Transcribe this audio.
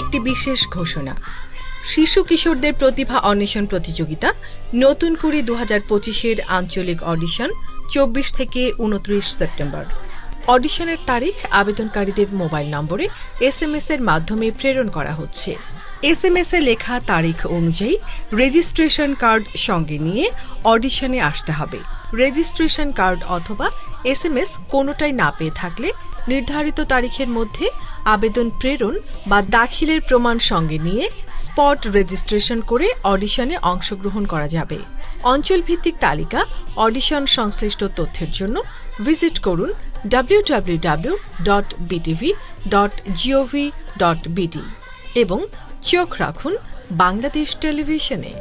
একটি বিশেষ ঘোষণা। শিশু কিশোরদের প্রতিভা অন্বেষণ প্রতিযোগিতা নতুন কুড়ি দু হাজার পঁচিশের আঞ্চলিক অডিশন চব্বিশ থেকে উনত্রিশ সেপ্টেম্বর। অডিশনের তারিখ আবেদনকারীদের মোবাইল নম্বরে এস এম এর মাধ্যমে প্রেরণ করা হচ্ছে। এস এম এস এ লেখা তারিখ অনুযায়ী রেজিস্ট্রেশন কার্ড সঙ্গে নিয়ে অডিশনে আসতে হবে। রেজিস্ট্রেশন কার্ড অথবা এস এম এস কোনোটাই না পেয়ে থাকলে নির্ধারিত তারিখের মধ্যে আবেদন প্রেরণ বা দাখিলের প্রমাণ সঙ্গে নিয়ে স্পট রেজিস্ট্রেশন করে অডিশনে অংশগ্রহণ করা যাবে। অঞ্চলভিত্তিক তালিকা, অডিশন সংশ্লিষ্ট তথ্যের জন্য ভিজিট করুন বিডি এবং চোখ রাখুন বাংলাদেশ টেলিভিশনে।